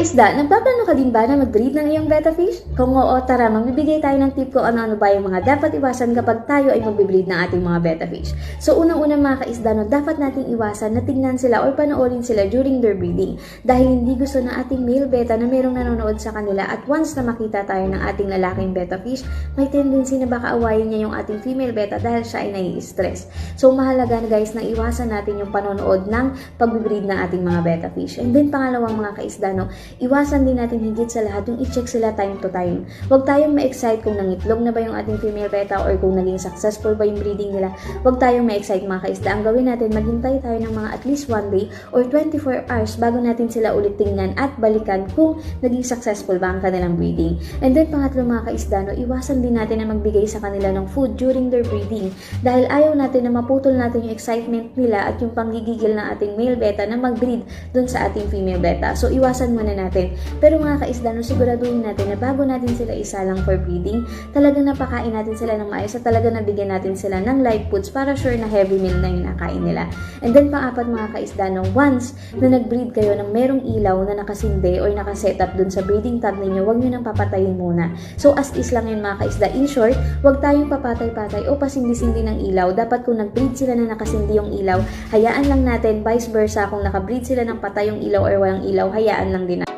kaisda, nagpaplano ka din ba na mag-breed ng iyong betta fish? Kung oo, tara, magbibigay tayo ng tip ko ano-ano ba yung mga dapat iwasan kapag tayo ay mag-breed ng ating mga betta fish. So, unang-una mga kaisda, no, dapat nating iwasan na tignan sila or panoorin sila during their breeding. Dahil hindi gusto ng ating male betta na merong nanonood sa kanila at once na makita tayo ng ating lalaking betta fish, may tendency na baka awayin niya yung ating female betta dahil siya ay nai-stress. So, mahalaga na guys na iwasan natin yung panonood ng pag-breed ng ating mga betta fish. And then, pangalawang mga kaisda, no, iwasan din natin higit sa lahat yung i-check sila time to time. Huwag tayong ma-excite kung nangitlog na ba yung ating female betta or kung naging successful ba yung breeding nila. Huwag tayong ma-excite mga kaisda. Ang gawin natin, maghintay tayo ng mga at least one day or 24 hours bago natin sila ulit tingnan at balikan kung naging successful ba ang kanilang breeding. And then pangatlo mga kaisda, no, iwasan din natin na magbigay sa kanila ng food during their breeding dahil ayaw natin na maputol natin yung excitement nila at yung panggigigil ng ating male betta na mag-breed dun sa ating female betta. So iwasan muna natin. Pero mga kaisda, no, siguraduhin natin na bago natin sila isalang for breeding, talagang napakain natin sila ng maayos at talagang nabigyan natin sila ng live foods para sure na heavy meal na yung nakain nila. And then pang-apat mga kaisda, no, once na nag-breed kayo ng merong ilaw na nakasinde or nakaset up dun sa breeding tub ninyo, huwag nyo nang papatayin muna. So as is lang yun mga kaisda. In short, huwag tayong papatay-patay o pasindi-sindi ng ilaw. Dapat kung nag-breed sila na nakasindi yung ilaw, hayaan lang natin, vice versa, kung naka-breed sila ng patay yung ilaw or walang ilaw, hayaan lang din